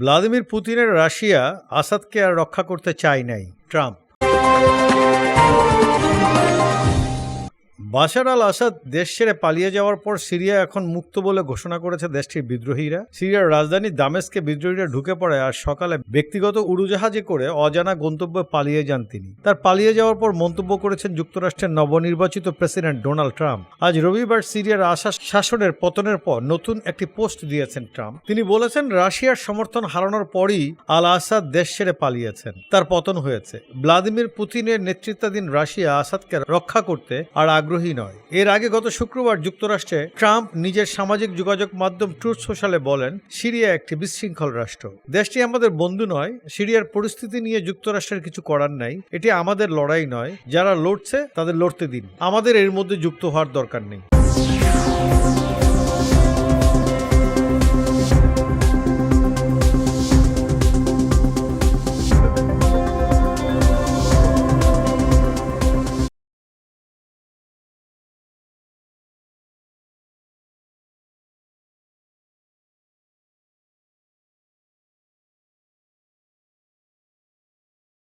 Vladimir পুতিনের Russia আসাদকে আর রক্ষা করতে চায় নাই ট্রাম্প। বাশার আল আসাদ দেশ ছেড়ে পালিয়ে যাওয়ার পর সিরিয়া এখন মুক্ত বলে ঘোষণা করেছে দেশটির বিদ্রোহীরা। সিরিয়ার রাজধানী দামেস্কে বিদ্রোহীরা ঢুকে পড়ে আর সকালে ব্যক্তিগত উড়োজাহাজে করে অজানা গন্তব্যে পালিয়ে যান তিনি। তার পালিয়ে যাওয়ার পর মন্তব্য করেছেন যুক্তরাষ্ট্রের নবনির্বাচিত প্রেসিডেন্ট ডোনাল্ড ট্রাম্প। আজ রবিবার সিরিয়ার আশা শাসনের পতনের পর নতুন একটি পোস্ট দিয়েছেন ট্রাম্প। তিনি বলেছেন, রাশিয়ার সমর্থন হারানোর পরই আল আসাদ দেশ ছেড়ে পালিয়েছেন। তার পতন হয়েছে। ভ্লাদিমির পুতিনের নেতৃত্বাধীন রাশিয়া আসাদকে রক্ষা করতে আর আগ্রহী নয়। এর আগে গত শুক্রবার যুক্তরাষ্ট্রে ট্রাম্প নিজের সামাজিক যোগাযোগ মাধ্যম ট্রুথ সোশ্যালে বলেন, সিরিয়া একটি বিশৃঙ্খল রাষ্ট্র। দেশটি আমাদের বন্ধু নয়, সিরিয়ার পরিস্থিতি নিয়ে যুক্তরাষ্ট্রের কিছু করার নাই। এটি আমাদের লড়াই নয়, যারা লড়ছে তাদের লড়তে দিন। আমাদের এর মধ্যে যুক্ত হওয়ার দরকার নেই।